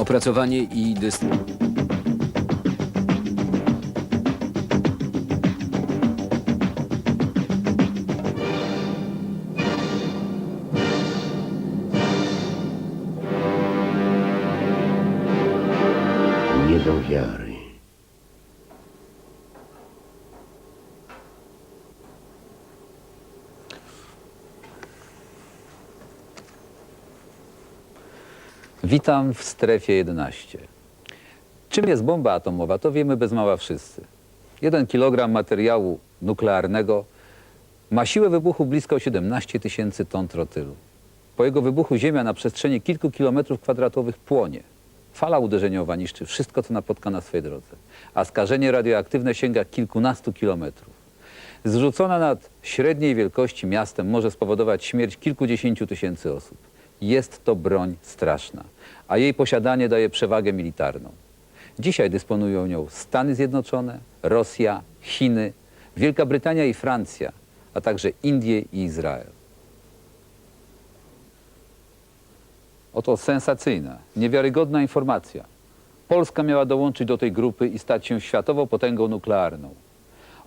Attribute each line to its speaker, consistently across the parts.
Speaker 1: Opracowanie i dystrybucja.
Speaker 2: Do.
Speaker 3: Witam w strefie 11. Czym jest bomba atomowa, to wiemy bez mała wszyscy. Jeden kilogram materiału nuklearnego ma siłę wybuchu blisko 17 tysięcy ton trotylu. Po jego wybuchu Ziemia na przestrzeni kilku kilometrów kwadratowych płonie. Fala uderzeniowa niszczy wszystko, co napotka na swej drodze, a skażenie radioaktywne sięga kilkunastu kilometrów. Zrzucona nad średniej wielkości miastem może spowodować śmierć kilkudziesięciu tysięcy osób. Jest to broń straszna, a jej posiadanie daje przewagę militarną. Dzisiaj dysponują nią Stany Zjednoczone, Rosja, Chiny, Wielka Brytania i Francja, a także Indie i Izrael. Oto sensacyjna, niewiarygodna informacja. Polska miała dołączyć do tej grupy i stać się światową potęgą nuklearną.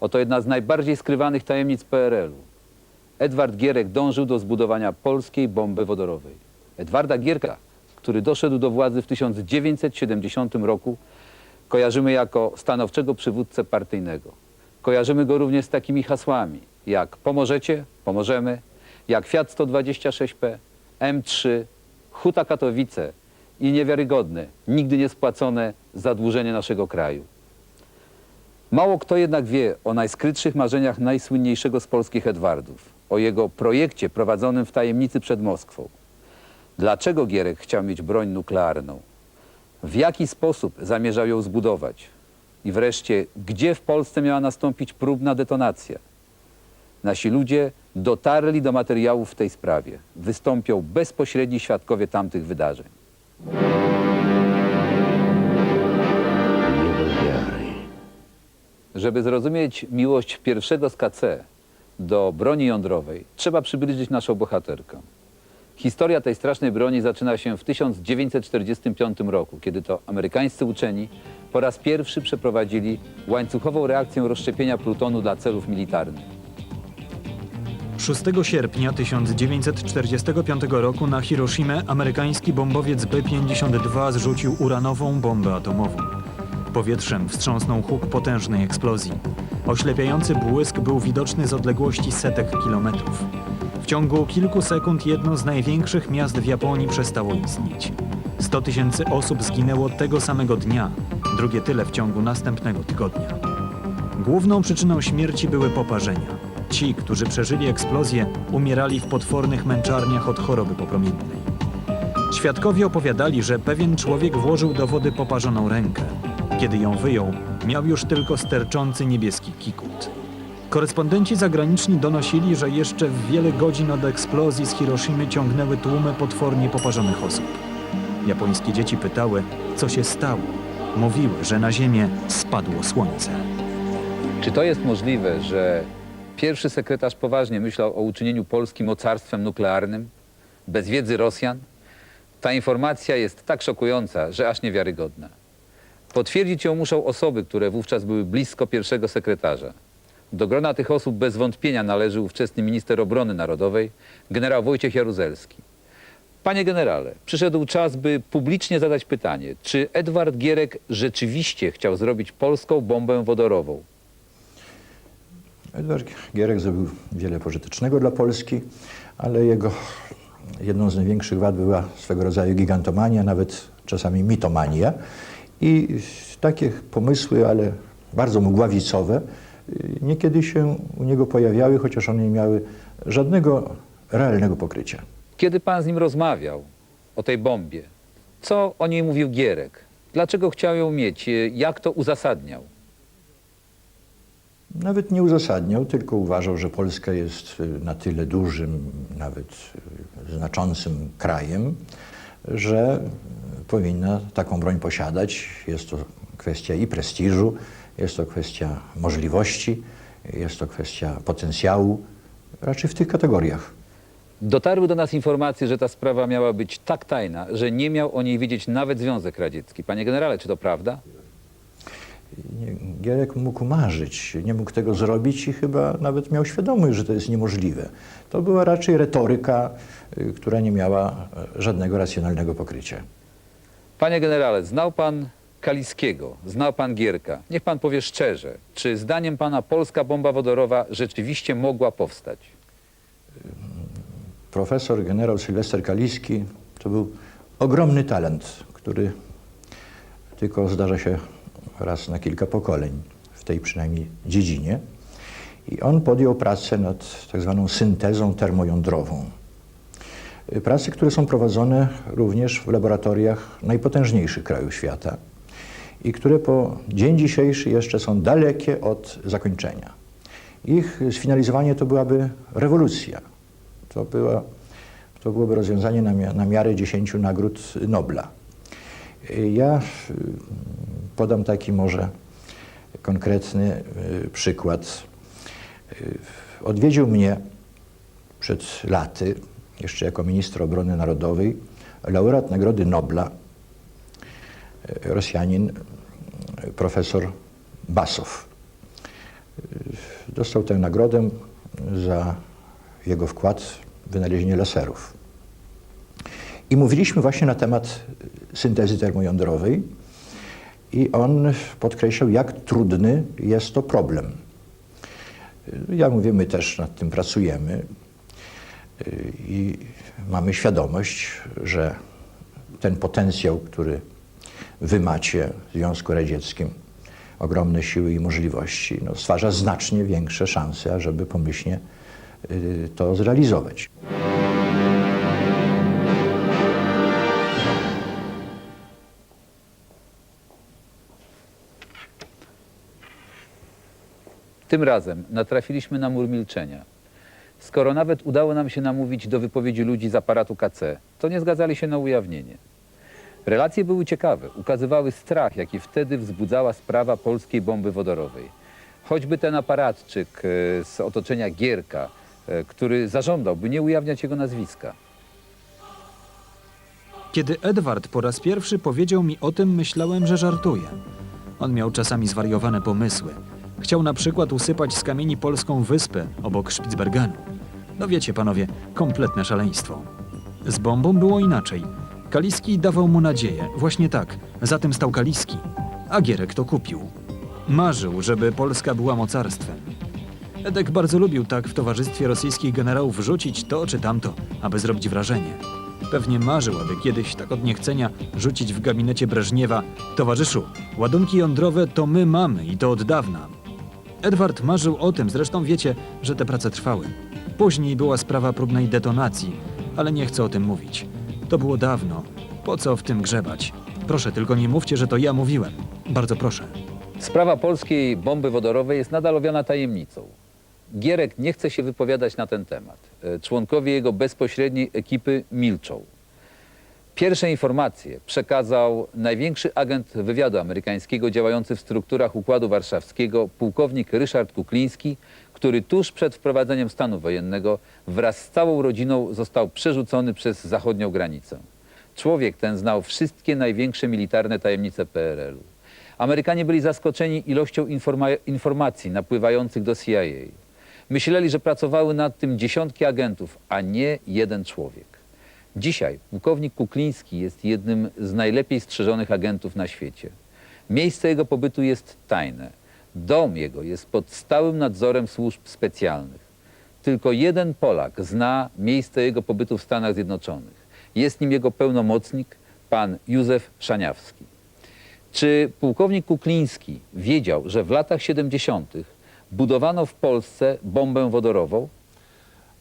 Speaker 3: Oto jedna z najbardziej skrywanych tajemnic PRL-u. Edward Gierek dążył do zbudowania polskiej bomby wodorowej. Edwarda Gierka, który doszedł do władzy w 1970 roku, kojarzymy jako stanowczego przywódcę partyjnego. Kojarzymy go również z takimi hasłami jak pomożecie, pomożemy, jak Fiat 126P, M3, Huta Katowice i niewiarygodne, nigdy nie spłacone zadłużenie naszego kraju. Mało kto jednak wie o najskrytszych marzeniach najsłynniejszego z polskich Edwardów, o jego projekcie prowadzonym w tajemnicy przed Moskwą. Dlaczego Gierek chciał mieć broń nuklearną? W jaki sposób zamierzał ją zbudować? I wreszcie, gdzie w Polsce miała nastąpić próbna detonacja? Nasi ludzie dotarli do materiałów w tej sprawie. Wystąpią bezpośredni świadkowie tamtych wydarzeń. Żeby zrozumieć miłość pierwszego z KC do broni jądrowej, trzeba przybliżyć naszą bohaterkę. Historia tej strasznej broni zaczyna się w 1945 roku, kiedy to amerykańscy uczeni po raz pierwszy przeprowadzili łańcuchową reakcję rozszczepienia plutonu dla celów militarnych.
Speaker 4: 6 sierpnia 1945 roku na Hiroshimę amerykański bombowiec B-52 zrzucił uranową bombę atomową. Powietrzem wstrząsnął huk potężnej eksplozji. Oślepiający błysk był widoczny z odległości setek kilometrów. W ciągu kilku sekund jedno z największych miast w Japonii przestało istnieć. 100 tysięcy osób zginęło tego samego dnia, drugie tyle w ciągu następnego tygodnia. Główną przyczyną śmierci były poparzenia. Ci, którzy przeżyli eksplozję, umierali w potwornych męczarniach od choroby popromiennej. Świadkowie opowiadali, że pewien człowiek włożył do wody poparzoną rękę. Kiedy ją wyjął, miał już tylko sterczący niebieski kikut. Korespondenci zagraniczni donosili, że jeszcze w wiele godzin od eksplozji z Hiroshimy ciągnęły tłumy potwornie poparzonych osób. Japońskie dzieci pytały, co się stało. Mówiły, że na ziemię spadło słońce.
Speaker 3: Czy to jest możliwe, że pierwszy sekretarz poważnie myślał o uczynieniu Polski mocarstwem nuklearnym, bez wiedzy Rosjan? Ta informacja jest tak szokująca, że aż niewiarygodna. Potwierdzić ją muszą osoby, które wówczas były blisko pierwszego sekretarza. Do grona tych osób bez wątpienia należy ówczesny minister obrony narodowej, generał Wojciech Jaruzelski. Panie generale, przyszedł czas, by publicznie zadać pytanie, czy Edward Gierek rzeczywiście chciał zrobić polską bombę wodorową?
Speaker 5: Edward Gierek zrobił wiele pożytecznego dla Polski, ale jego jedną z największych wad była swego rodzaju gigantomania, nawet czasami mitomania. I takie pomysły, ale bardzo mgławicowe, niekiedy się u niego pojawiały, chociaż one nie miały żadnego realnego pokrycia.
Speaker 3: Kiedy pan z nim rozmawiał o tej bombie, co o niej mówił Gierek? Dlaczego chciał ją mieć? Jak to uzasadniał?
Speaker 5: Nawet nie uzasadniał, tylko uważał, że Polska jest y, na tyle dużym, nawet y, znaczącym krajem, że powinna taką broń posiadać. Jest to kwestia i prestiżu, jest to kwestia możliwości, jest to kwestia potencjału, raczej w tych kategoriach.
Speaker 3: Dotarły do nas informacje, że ta sprawa miała być tak tajna, że nie miał o niej wiedzieć nawet Związek Radziecki. Panie generale, czy to prawda?
Speaker 5: Gierek mógł marzyć, nie mógł tego zrobić i chyba nawet miał świadomość, że to jest niemożliwe. To była raczej retoryka, y, która nie miała e, żadnego racjonalnego pokrycia.
Speaker 3: Panie generale, znał pan Kaliskiego, znał pan Gierka. Niech pan powie szczerze, czy zdaniem pana polska bomba wodorowa rzeczywiście mogła powstać?
Speaker 5: Profesor generał Sylwester Kaliski to był ogromny talent, który tylko zdarza się raz na kilka pokoleń w tej przynajmniej dziedzinie. I on podjął pracę nad tak zwaną syntezą termojądrową. Prace, które są prowadzone również w laboratoriach najpotężniejszych krajów świata i które po dzień dzisiejszy jeszcze są dalekie od zakończenia. Ich sfinalizowanie to byłaby rewolucja. To, była, to byłoby rozwiązanie na, na miarę 10 nagród Nobla. Ja y, podam taki może konkretny y, przykład. Y, Odwiedził mnie przed laty, jeszcze jako minister obrony narodowej, laureat Nagrody Nobla, Rosjanin, profesor Basow. Dostał tę nagrodę za jego wkład w wynalezienie laserów. I mówiliśmy właśnie na temat syntezy termojądrowej i on podkreślał, jak trudny jest to problem. Ja mówię, my też nad tym pracujemy y, i mamy świadomość, że ten potencjał, który wy macie w Związku Radzieckim, ogromne siły i możliwości, no, stwarza znacznie większe szanse, ażeby pomyślnie y, to zrealizować.
Speaker 3: Tym razem natrafiliśmy na mur milczenia. Skoro nawet udało nam się namówić do wypowiedzi ludzi z aparatu KC, to nie zgadzali się na ujawnienie. Relacje były ciekawe, ukazywały strach, jaki wtedy wzbudzała sprawa polskiej bomby wodorowej. Choćby ten aparatczyk e, z otoczenia Gierka, e, który zażądał, by nie ujawniać jego nazwiska.
Speaker 4: Kiedy Edward po raz pierwszy powiedział mi o tym, myślałem, że żartuje. On miał czasami zwariowane pomysły. Chciał na przykład usypać z kamieni polską wyspę obok Spitsbergenu. No wiecie, panowie, kompletne szaleństwo. Z bombą było inaczej. Kaliski dawał mu nadzieję. Właśnie tak. Za tym stał Kaliski. A Gierek to kupił. Marzył, żeby Polska była mocarstwem. Edek bardzo lubił tak w towarzystwie rosyjskich generałów rzucić to czy tamto, aby zrobić wrażenie. Pewnie marzył, aby kiedyś tak od niechcenia rzucić w gabinecie Breżniewa Towarzyszu, ładunki jądrowe to my mamy i to od dawna. Edward marzył o tym, zresztą wiecie, że te prace trwały. Później była sprawa próbnej detonacji, ale nie chcę o tym mówić. To było dawno. Po co w tym grzebać? Proszę, tylko nie mówcie, że to ja mówiłem. Bardzo proszę.
Speaker 3: Sprawa polskiej bomby wodorowej jest nadal owiana tajemnicą. Gierek nie chce się wypowiadać na ten temat. E, Członkowie jego bezpośredniej ekipy milczą. Pierwsze informacje przekazał największy agent wywiadu amerykańskiego działający w strukturach Układu Warszawskiego, pułkownik Ryszard Kukliński, który tuż przed wprowadzeniem stanu wojennego wraz z całą rodziną został przerzucony przez zachodnią granicę. Człowiek ten znał wszystkie największe militarne tajemnice PRL-u. Amerykanie byli zaskoczeni ilością informa- informacji napływających do CIA. Myśleli, że pracowały nad tym dziesiątki agentów, a nie jeden człowiek. Dzisiaj pułkownik Kukliński jest jednym z najlepiej strzeżonych agentów na świecie. Miejsce jego pobytu jest tajne. Dom jego jest pod stałym nadzorem służb specjalnych. Tylko jeden Polak zna miejsce jego pobytu w Stanach Zjednoczonych. Jest nim jego pełnomocnik, pan Józef Szaniawski. Czy pułkownik Kukliński wiedział, że w latach 70. budowano w Polsce bombę wodorową?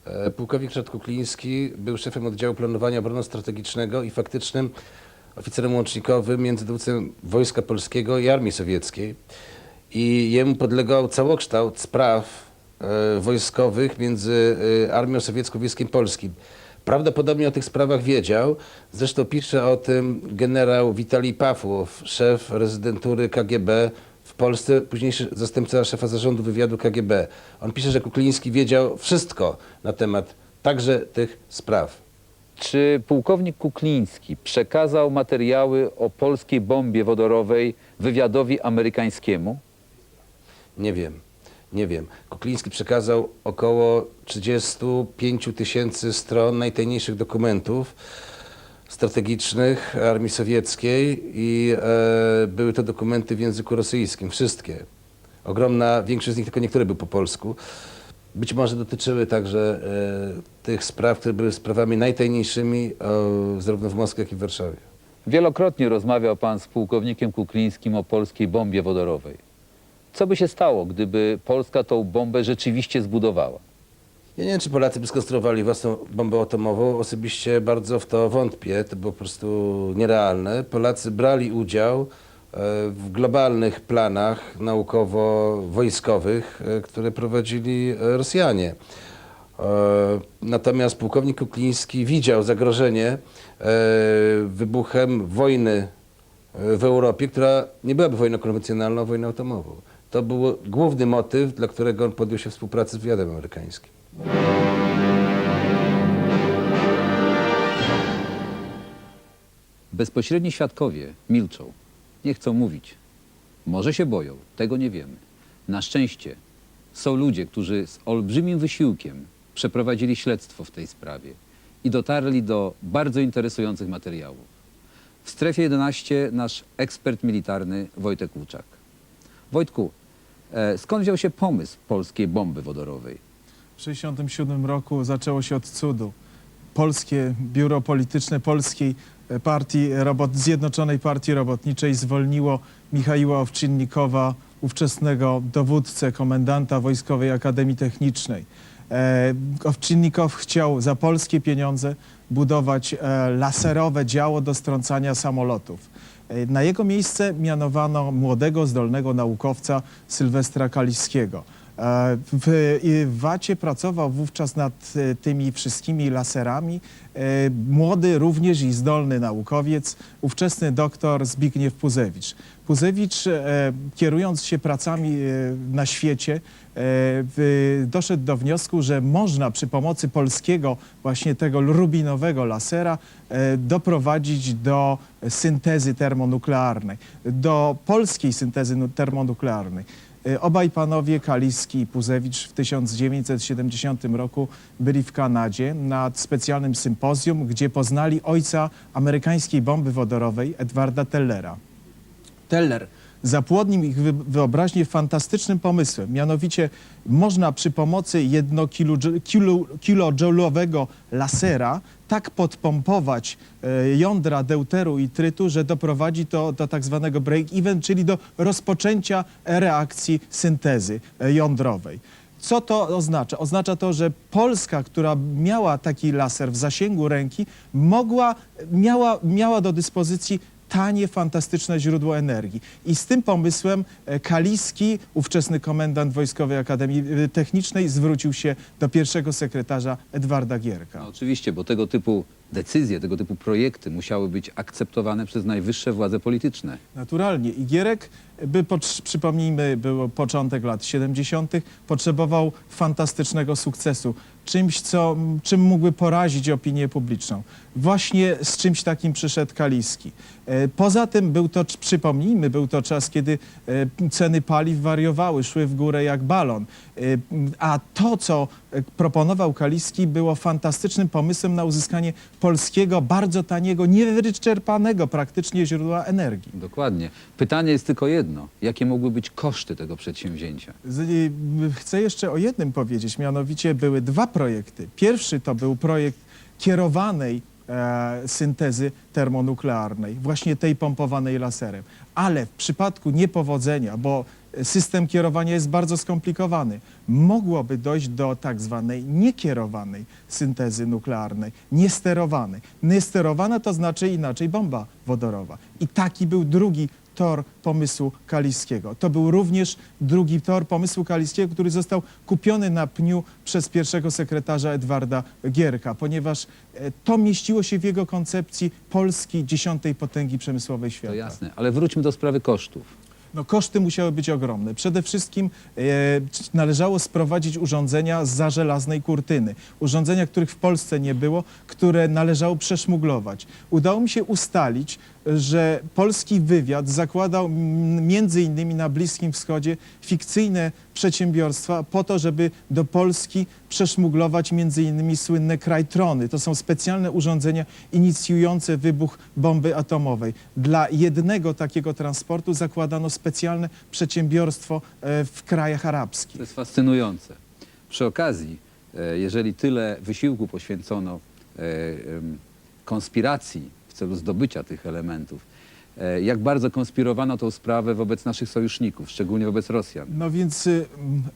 Speaker 6: E, Pułkownik Ryszard Kukliński był szefem oddziału planowania obrony strategicznego i faktycznym oficerem łącznikowym między dowódcą Wojska Polskiego i Armii Sowieckiej. I jemu podlegał całokształt spraw e, wojskowych między e, Armią Sowiecką i Wojskiem Polskim. Prawdopodobnie o tych sprawach wiedział. Zresztą pisze o tym generał Witalij Pawłow, szef rezydentury KGB w Polsce, późniejszy zastępca szefa zarządu wywiadu KGB. On pisze, że Kukliński wiedział wszystko na temat także tych spraw.
Speaker 3: Czy pułkownik Kukliński przekazał materiały o polskiej bombie wodorowej wywiadowi amerykańskiemu?
Speaker 6: Nie wiem, nie wiem. Kukliński przekazał około 35 tysięcy stron najtajniejszych dokumentów strategicznych armii sowieckiej i e, były to dokumenty w języku rosyjskim, wszystkie. Ogromna większość z nich, tylko niektóre były po polsku. Być może dotyczyły także e, tych spraw, które były sprawami najtajniejszymi zarówno w Moskwie, jak i w Warszawie.
Speaker 3: Wielokrotnie rozmawiał pan z pułkownikiem Kuklińskim o polskiej bombie wodorowej. Co by się stało, gdyby Polska tą bombę rzeczywiście zbudowała?
Speaker 6: Ja nie wiem, czy Polacy by skonstruowali własną bombę atomową. Osobiście bardzo w to wątpię. To było po prostu nierealne. Polacy brali udział e, w globalnych planach naukowo-wojskowych, e, które prowadzili e, Rosjanie. Natomiast pułkownik Kukliński widział zagrożenie wybuchem wojny w Europie, która nie byłaby wojną konwencjonalną, wojną atomową. To był główny motyw, dla którego on podjął się współpracy z wywiadem amerykańskim.
Speaker 3: Bezpośredni świadkowie milczą, nie chcą mówić. Może się boją, tego nie wiemy. Na szczęście są ludzie, którzy z olbrzymim wysiłkiem przeprowadzili śledztwo w tej sprawie i dotarli do bardzo interesujących materiałów. W strefie 11 nasz ekspert militarny Wojtek Łuczak. Wojtku, skąd wziął się pomysł polskiej bomby wodorowej?
Speaker 7: W 1967 roku zaczęło się od cudu. Polskie biuro polityczne Polskiej Partii Robot, Zjednoczonej Partii Robotniczej zwolniło Michaiła Owczynnikowa, ówczesnego dowódcę, komendanta Wojskowej Akademii Technicznej. E, Owczynnikow chciał za polskie pieniądze budować e, laserowe działo do strącania samolotów. E, Na jego miejsce mianowano młodego, zdolnego naukowca Sylwestra Kaliskiego. E, W Wacie pracował wówczas nad e, tymi wszystkimi laserami młody, również i zdolny naukowiec, ówczesny doktor Zbigniew Puzewicz. Puzewicz, e, kierując się pracami e, na świecie, e, doszedł do wniosku, że można przy pomocy polskiego właśnie tego rubinowego lasera doprowadzić do syntezy termonuklearnej, do polskiej syntezy nu- termonuklearnej. Obaj panowie, Kaliski i Puzewicz, w 1970 roku byli w Kanadzie na specjalnym sympozjum, gdzie poznali ojca amerykańskiej bomby wodorowej, Edwarda Tellera. Teller zapłodnił ich wy- wyobraźnię fantastycznym pomysłem. Mianowicie można przy pomocy jednokilojoulowego lasera tak podpompować e, jądra deuteru i trytu, że doprowadzi to do tak zwanego break-even, czyli do rozpoczęcia reakcji syntezy e, jądrowej. Co to oznacza? Oznacza to, że Polska, która miała taki laser w zasięgu ręki, mogła, miała, miała do dyspozycji tanie, fantastyczne źródło energii. I z tym pomysłem e, Kaliski, ówczesny komendant Wojskowej Akademii e, Technicznej, zwrócił się do pierwszego sekretarza Edwarda Gierka.
Speaker 3: No, oczywiście, bo tego typu decyzje, tego typu projekty musiały być akceptowane przez najwyższe władze polityczne.
Speaker 7: Naturalnie. I Gierek, by przypomnijmy, był początek lat 70., potrzebował fantastycznego sukcesu. Czymś, co, czym mógłby porazić opinię publiczną. Właśnie z czymś takim przyszedł Kaliski. E, Poza tym był to, przypomnijmy, był to czas, kiedy e, ceny paliw wariowały, szły w górę jak balon. E, A to, co proponował Kaliski, było fantastycznym pomysłem na uzyskanie polskiego, bardzo taniego, niewyczerpanego praktycznie źródła energii.
Speaker 3: Dokładnie. Pytanie jest tylko jedno. Jakie mogły być koszty tego przedsięwzięcia?
Speaker 7: Chcę jeszcze o jednym powiedzieć, mianowicie były dwa projekty. Pierwszy to był projekt kierowanej e, syntezy termonuklearnej, właśnie tej pompowanej laserem. Ale w przypadku niepowodzenia, bo system kierowania jest bardzo skomplikowany, mogłoby dojść do tak zwanej niekierowanej syntezy nuklearnej, niesterowanej. Niesterowana to znaczy inaczej bomba wodorowa. I taki był drugi tor pomysłu Kaliskiego. To był również drugi tor pomysłu Kaliskiego, który został kupiony na pniu przez pierwszego sekretarza Edwarda Gierka, ponieważ e, to mieściło się w jego koncepcji Polski dziesiątej potęgi przemysłowej świata.
Speaker 3: To jasne, ale wróćmy do sprawy kosztów.
Speaker 7: No koszty musiały być ogromne. Przede wszystkim e, należało sprowadzić urządzenia za żelaznej kurtyny. Urządzenia, których w Polsce nie było, które należało przeszmuglować. Udało mi się ustalić, że polski wywiad zakładał między innymi na Bliskim Wschodzie fikcyjne przedsiębiorstwa po to, żeby do Polski przeszmuglować między innymi słynne krajtrony. To są specjalne urządzenia inicjujące wybuch bomby atomowej. Dla jednego takiego transportu zakładano specjalne przedsiębiorstwo e, w krajach arabskich.
Speaker 3: To jest fascynujące. Przy okazji, e, jeżeli tyle wysiłku poświęcono e, konspiracji w celu zdobycia tych elementów, jak bardzo konspirowano tą sprawę wobec naszych sojuszników, szczególnie wobec Rosjan.
Speaker 7: No więc y,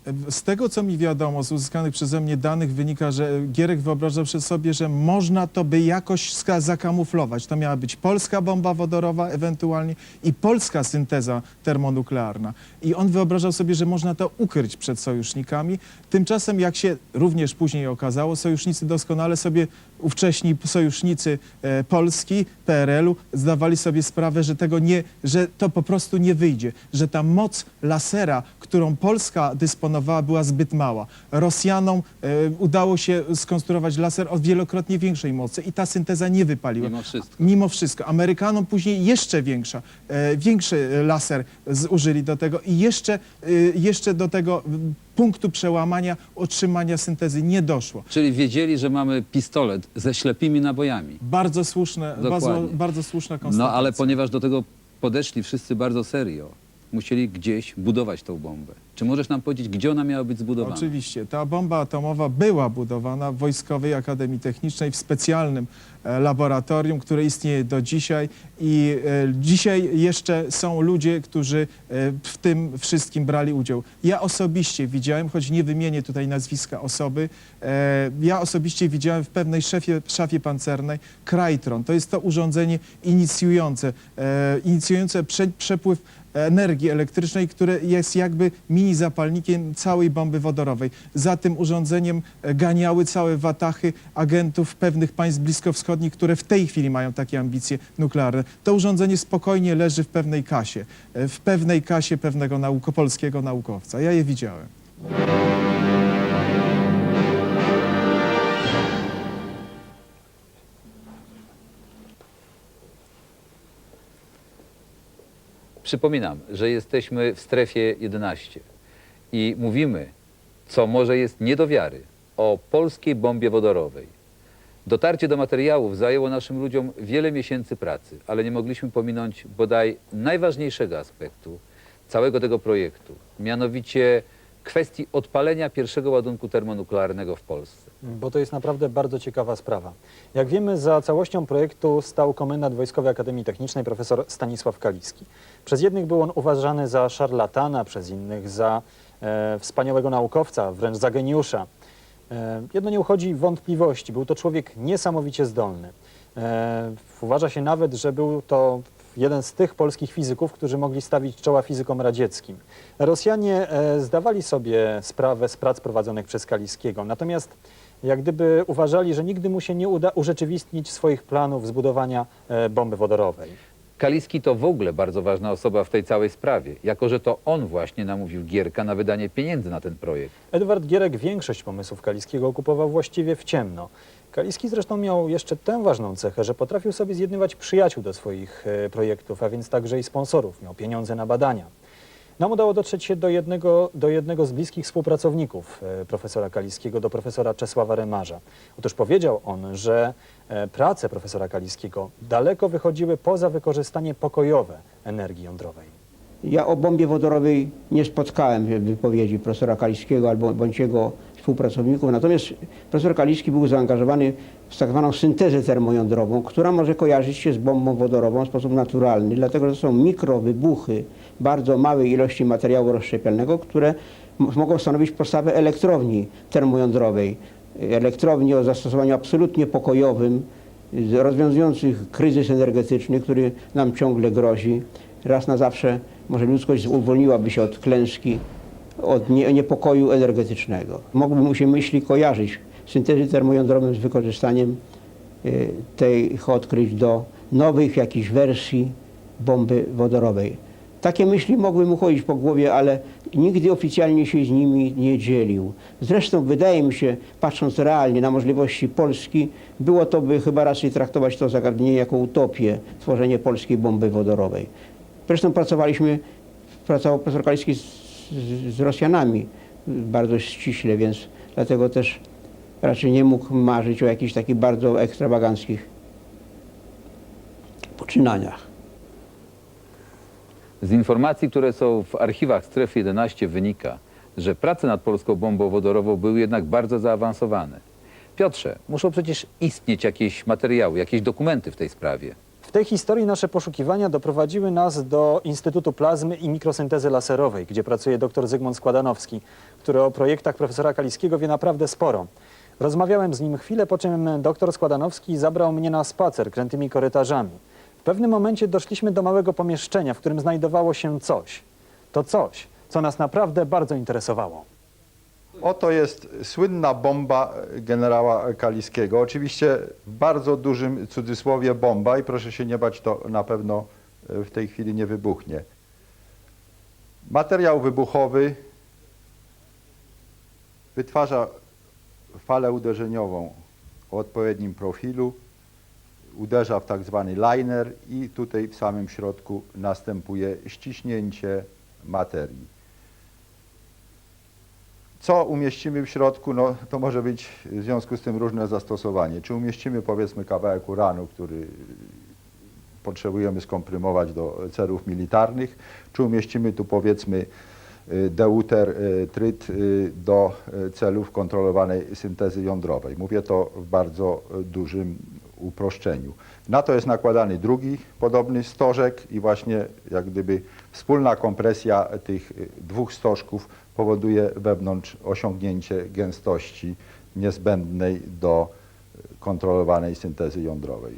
Speaker 7: m, z tego, co mi wiadomo, z uzyskanych przeze mnie danych wynika, że Gierek wyobrażał sobie, że można to by jakoś zakamuflować. To miała być polska bomba wodorowa ewentualnie i polska synteza termonuklearna. I on wyobrażał sobie, że można to ukryć przed sojusznikami. Tymczasem, jak się również później okazało, sojusznicy doskonale sobie, ówcześni sojusznicy e, Polski, PRL-u, zdawali sobie sprawę, że tego nie, że to po prostu nie wyjdzie, że ta moc lasera, którą Polska dysponowała, była zbyt mała. Rosjanom e, udało się skonstruować laser o wielokrotnie większej mocy i ta synteza nie wypaliła.
Speaker 3: Mimo wszystko.
Speaker 7: Mimo wszystko. Amerykanom później jeszcze większa, e, większy laser zużyli do tego i jeszcze, e, jeszcze do tego punktu przełamania, otrzymania syntezy nie doszło.
Speaker 3: Czyli wiedzieli, że mamy pistolet ze ślepimi nabojami.
Speaker 7: Bardzo słuszne, bardzo,
Speaker 3: Dokładnie.
Speaker 7: bardzo słuszna konstatacja.
Speaker 3: No ale ponieważ do tego podeszli wszyscy bardzo serio, musieli gdzieś budować tą bombę. Czy możesz nam powiedzieć, gdzie ona miała być zbudowana?
Speaker 7: Oczywiście. Ta bomba atomowa była budowana w Wojskowej Akademii Technicznej w specjalnym e, laboratorium, które istnieje do dzisiaj i e, dzisiaj jeszcze są ludzie, którzy e, w tym wszystkim brali udział. Ja osobiście widziałem, choć nie wymienię tutaj nazwiska osoby, ja osobiście widziałem w pewnej szefie, szafie pancernej Krajtron. To jest to urządzenie inicjujące, inicjujące prze, przepływ energii elektrycznej, które jest jakby mini zapalnikiem całej bomby wodorowej. Za tym urządzeniem e, ganiały całe watachy agentów pewnych państw bliskowschodnich, które w tej chwili mają takie ambicje nuklearne. To urządzenie spokojnie leży w pewnej kasie, e, w pewnej kasie pewnego nauko, polskiego naukowca. Ja je widziałem.
Speaker 3: Przypominam, że jesteśmy w strefie 11 i mówimy, co może jest nie do wiary, o polskiej bombie wodorowej. Dotarcie do materiałów zajęło naszym ludziom wiele miesięcy pracy, ale nie mogliśmy pominąć bodaj najważniejszego aspektu całego tego projektu, mianowicie kwestii odpalenia pierwszego ładunku termonuklearnego w Polsce.
Speaker 4: Bo to jest naprawdę bardzo ciekawa sprawa. Jak wiemy, za całością projektu stał komendant Wojskowej Akademii Technicznej profesor Stanisław Kaliski. Przez jednych był on uważany za szarlatana, przez innych za e, wspaniałego naukowca, wręcz za geniusza. E, jedno nie uchodzi wątpliwości, był to człowiek niesamowicie zdolny. E, uważa się nawet, że był to jeden z tych polskich fizyków, którzy mogli stawić czoła fizykom radzieckim. Rosjanie e, zdawali sobie sprawę z prac prowadzonych przez Kaliskiego, natomiast jak gdyby uważali, że nigdy mu się nie uda urzeczywistnić swoich planów zbudowania e, bomby wodorowej.
Speaker 3: Kaliski to w ogóle bardzo ważna osoba w tej całej sprawie, jako że to on właśnie namówił Gierka na wydanie pieniędzy na ten projekt.
Speaker 4: Edward Gierek większość pomysłów Kaliskiego okupował właściwie w ciemno. Kaliski zresztą miał jeszcze tę ważną cechę, że potrafił sobie zjednywać przyjaciół do swoich e, projektów, a więc także i sponsorów. Miał pieniądze na badania. Nam udało dotrzeć się do jednego, do jednego z bliskich współpracowników e, profesora Kaliskiego, do profesora Czesława Remarza. Otóż powiedział on, że e, prace profesora Kaliskiego daleko wychodziły poza wykorzystanie pokojowe energii jądrowej.
Speaker 8: Ja o bombie wodorowej nie spotkałem wypowiedzi profesora Kaliskiego albo bądź jego współpracowników, natomiast profesor Kaliski był zaangażowany w tak zwaną syntezę termojądrową, która może kojarzyć się z bombą wodorową w sposób naturalny, dlatego że to są mikrowybuchy bardzo małej ilości materiału rozszczepialnego, które mogą stanowić podstawę elektrowni termojądrowej. Elektrowni o zastosowaniu absolutnie pokojowym, rozwiązujących kryzys energetyczny, który nam ciągle grozi. Raz na zawsze może ludzkość uwolniłaby się od klęski, od nie, niepokoju energetycznego. Mogłyby mu się myśli kojarzyć syntezy termojądrową z wykorzystaniem y, tych odkryć do nowych jakichś wersji bomby wodorowej. Takie myśli mogły mu chodzić po głowie, ale nigdy oficjalnie się z nimi nie dzielił. Zresztą wydaje mi się, patrząc realnie na możliwości Polski, było to by chyba raczej traktować to zagadnienie jako utopię, tworzenie polskiej bomby wodorowej. Zresztą pracowaliśmy, pracował profesor Kaliski z, Rosjanami bardzo ściśle, więc dlatego też raczej nie mógł marzyć o jakichś takich bardzo ekstrawaganckich poczynaniach.
Speaker 3: Z informacji, które są w archiwach Strefy 11 wynika, że prace nad polską bombą wodorową były jednak bardzo zaawansowane. Piotrze, muszą przecież istnieć jakieś materiały, jakieś dokumenty w tej sprawie.
Speaker 4: Tej historii nasze poszukiwania doprowadziły nas do Instytutu Plazmy i Mikrosyntezy Laserowej, gdzie pracuje dr Zygmunt Składanowski, który o projektach profesora Kaliskiego wie naprawdę sporo. Rozmawiałem z nim chwilę, po czym dr Składanowski zabrał mnie na spacer krętymi korytarzami. W pewnym momencie doszliśmy do małego pomieszczenia, w którym znajdowało się coś. To coś, co nas naprawdę bardzo interesowało.
Speaker 9: Oto jest słynna bomba generała Kaliskiego. Oczywiście w bardzo dużym cudzysłowie bomba i proszę się nie bać, to na pewno e, w tej chwili nie wybuchnie. Materiał wybuchowy wytwarza falę uderzeniową o odpowiednim profilu, uderza w tak zwany liner i tutaj w samym środku następuje ściśnięcie materii. Co umieścimy w środku, no, to może być w związku z tym różne zastosowanie. Czy umieścimy powiedzmy kawałek uranu, który potrzebujemy skomprymować do celów militarnych, czy umieścimy tu powiedzmy y, deuter, y, tryt y, do celów kontrolowanej syntezy jądrowej. Mówię to w bardzo dużym uproszczeniu. Na to jest nakładany drugi podobny stożek i właśnie jak gdyby wspólna kompresja tych dwóch stożków powoduje wewnątrz osiągnięcie gęstości niezbędnej do y, kontrolowanej syntezy jądrowej.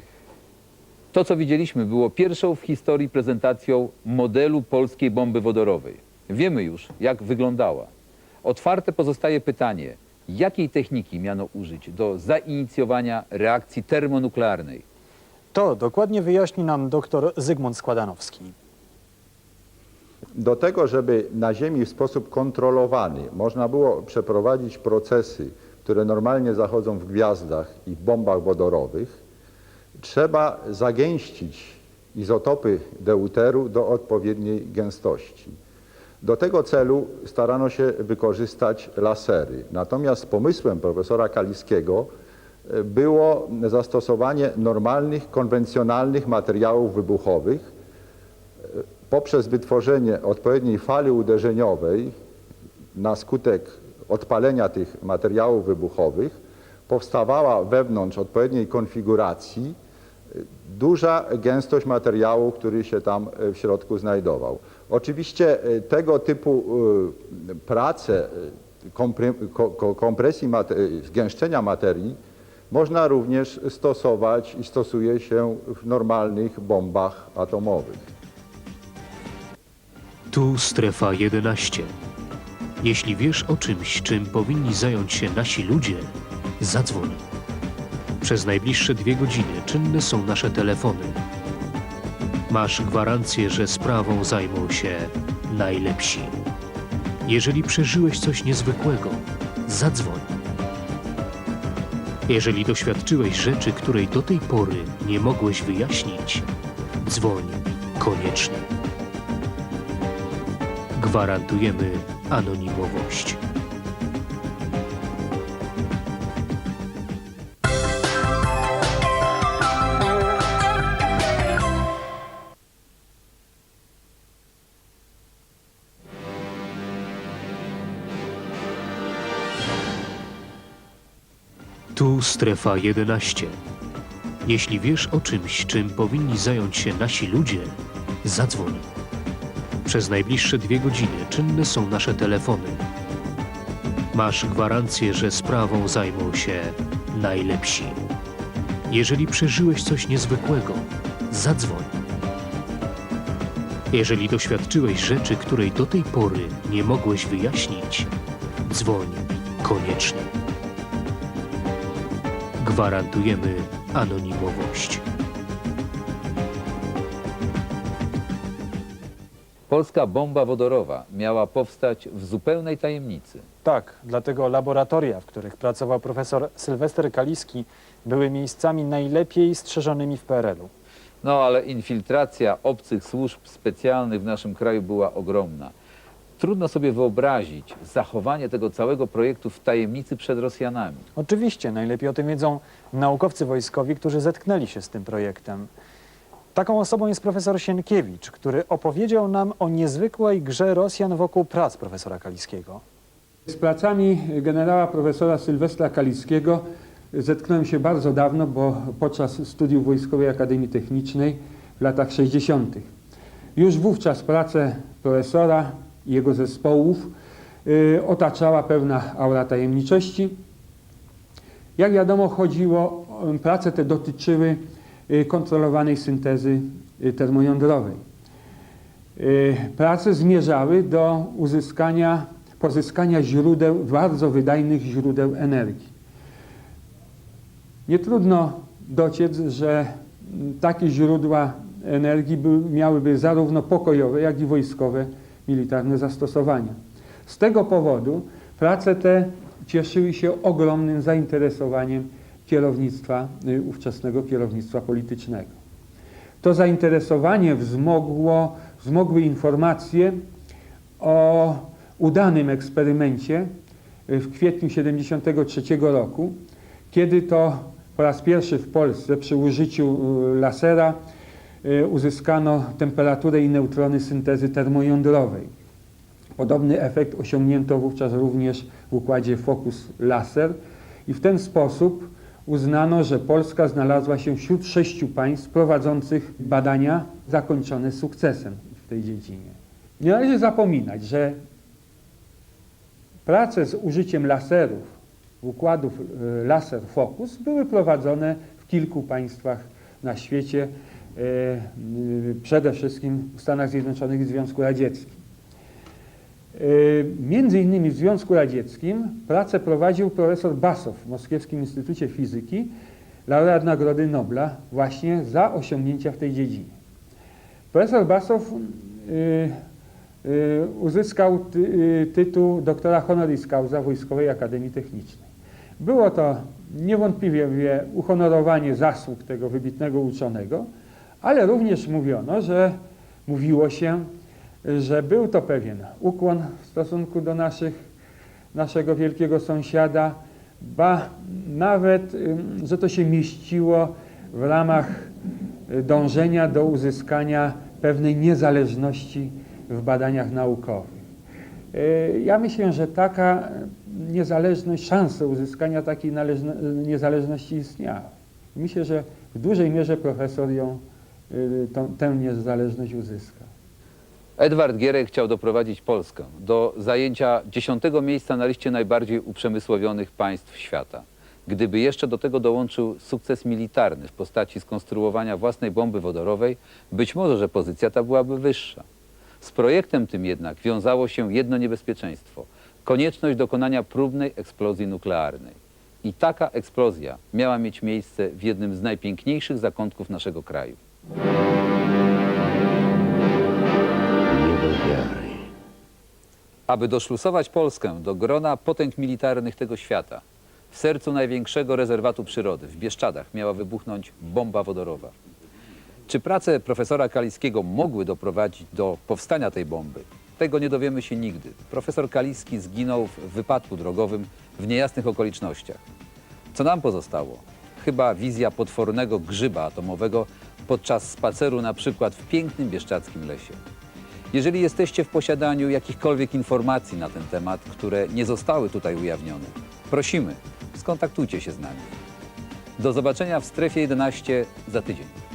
Speaker 3: To, co widzieliśmy, było pierwszą w historii prezentacją modelu polskiej bomby wodorowej. Wiemy już, jak wyglądała. Otwarte pozostaje pytanie, jakiej techniki miano użyć do zainicjowania reakcji termonuklearnej.
Speaker 4: To dokładnie wyjaśni nam dr Zygmunt Składanowski.
Speaker 9: Do tego, żeby na Ziemi w sposób kontrolowany można było przeprowadzić procesy, które normalnie zachodzą w gwiazdach i bombach wodorowych, trzeba zagęścić izotopy deuteru do odpowiedniej gęstości. Do tego celu starano się wykorzystać lasery. Natomiast pomysłem profesora Kaliskiego e, było zastosowanie normalnych, konwencjonalnych materiałów wybuchowych, poprzez wytworzenie odpowiedniej fali uderzeniowej na skutek odpalenia tych materiałów wybuchowych powstawała wewnątrz odpowiedniej konfiguracji y, duża gęstość materiału, który się tam y, w środku znajdował. Oczywiście y, tego typu prace kompresji, zgęszczenia materii można również stosować i stosuje się w normalnych bombach atomowych.
Speaker 10: Tu strefa 11. Jeśli wiesz o czymś, czym powinni zająć się nasi ludzie, zadzwoń. Przez najbliższe dwie godziny czynne są nasze telefony. Masz gwarancję, że sprawą zajmą się najlepsi. Jeżeli przeżyłeś coś niezwykłego, zadzwoń. Jeżeli doświadczyłeś rzeczy, której do tej pory nie mogłeś wyjaśnić, dzwoń koniecznie. Gwarantujemy anonimowość. Tu strefa 11. Jeśli wiesz o czymś, czym powinni zająć się nasi ludzie, zadzwoń. Przez najbliższe dwie godziny czynne są nasze telefony. Masz gwarancję, że sprawą zajmą się najlepsi. Jeżeli przeżyłeś coś niezwykłego, zadzwoń. Jeżeli doświadczyłeś rzeczy, której do tej pory nie mogłeś wyjaśnić, dzwoń koniecznie. Gwarantujemy anonimowość.
Speaker 3: Polska bomba wodorowa miała powstać w zupełnej tajemnicy.
Speaker 4: Tak, dlatego laboratoria, w których pracował profesor Sylwester Kaliski, były miejscami najlepiej strzeżonymi w PRL-u.
Speaker 3: No ale infiltracja obcych służb specjalnych w naszym kraju była ogromna. Trudno sobie wyobrazić zachowanie tego całego projektu w tajemnicy przed Rosjanami.
Speaker 4: Oczywiście, najlepiej o tym wiedzą naukowcy wojskowi, którzy zetknęli się z tym projektem. Taką osobą jest profesor Sienkiewicz, który opowiedział nam o niezwykłej grze Rosjan wokół prac profesora Kaliskiego.
Speaker 11: Z pracami generała profesora Sylwestra Kalickiego zetknąłem się bardzo dawno, bo podczas studiów Wojskowej Akademii Technicznej w latach 60. Już wówczas pracę profesora i jego zespołów y, otaczała pewna aura tajemniczości. Jak wiadomo, chodziło, o- prace te dotyczyły y, kontrolowanej syntezy y, termojądrowej. Y, Prace zmierzały do uzyskania, pozyskania źródeł, bardzo wydajnych źródeł energii. Nie trudno dociec, że takie źródła energii by, miałyby zarówno pokojowe, jak i wojskowe, militarne zastosowania. Z tego powodu prace te cieszyły się ogromnym zainteresowaniem kierownictwa, y, ówczesnego kierownictwa politycznego. To zainteresowanie wzmogło, wzmogły informacje o udanym eksperymencie y, w kwietniu 1973 roku, kiedy to po raz pierwszy w Polsce przy użyciu y, lasera uzyskano temperaturę i neutrony syntezy termojądrowej. Podobny efekt osiągnięto wówczas również w układzie Focus Laser i w ten sposób uznano, że Polska znalazła się wśród sześciu państw prowadzących badania zakończone sukcesem w tej dziedzinie. Nie należy zapominać, że prace z użyciem laserów, układów e, laser focus były prowadzone w kilku państwach na świecie, e, przede wszystkim w Stanach Zjednoczonych i Związku Radzieckim. E, Między innymi w Związku Radzieckim pracę prowadził profesor Basow w Moskiewskim Instytucie Fizyki, laureat Nagrody Nobla właśnie za osiągnięcia w tej dziedzinie. Profesor Basow y, y, uzyskał ty, y, tytuł doktora honoris causa Wojskowej Akademii Technicznej. Było to niewątpliwie uhonorowanie zasług tego wybitnego uczonego, ale również mówiono, że mówiło się, że był to pewien ukłon w stosunku do naszych, naszego wielkiego sąsiada, ba nawet, że to się mieściło w ramach y, dążenia do uzyskania pewnej niezależności w badaniach naukowych. Y, Ja myślę, że taka niezależność, szansa uzyskania takiej niezależności istniała. Myślę, że w dużej mierze profesor ją, y, tą, tę niezależność uzyskał.
Speaker 3: Edward Gierek chciał doprowadzić Polskę do zajęcia dziesiątego miejsca na liście najbardziej uprzemysłowionych państw świata. Gdyby jeszcze do tego dołączył sukces militarny w postaci skonstruowania własnej bomby wodorowej, być może, że pozycja ta byłaby wyższa. Z projektem tym jednak wiązało się jedno niebezpieczeństwo konieczność dokonania próbnej eksplozji nuklearnej. I taka eksplozja miała mieć miejsce w jednym z najpiękniejszych zakątków naszego kraju. Aby doszlusować Polskę do grona potęg militarnych tego świata, w sercu największego rezerwatu przyrody, w Bieszczadach, miała wybuchnąć bomba wodorowa. Czy prace profesora Kaliskiego mogły doprowadzić do powstania tej bomby? Tego nie dowiemy się nigdy. Profesor Kaliski zginął w wypadku drogowym w niejasnych okolicznościach. Co nam pozostało? Chyba wizja potwornego grzyba atomowego podczas spaceru na przykład w pięknym bieszczadzkim lesie. Jeżeli jesteście w posiadaniu jakichkolwiek informacji na ten temat, które nie zostały tutaj ujawnione, prosimy, skontaktujcie się z nami. Do zobaczenia w strefie 11 za tydzień.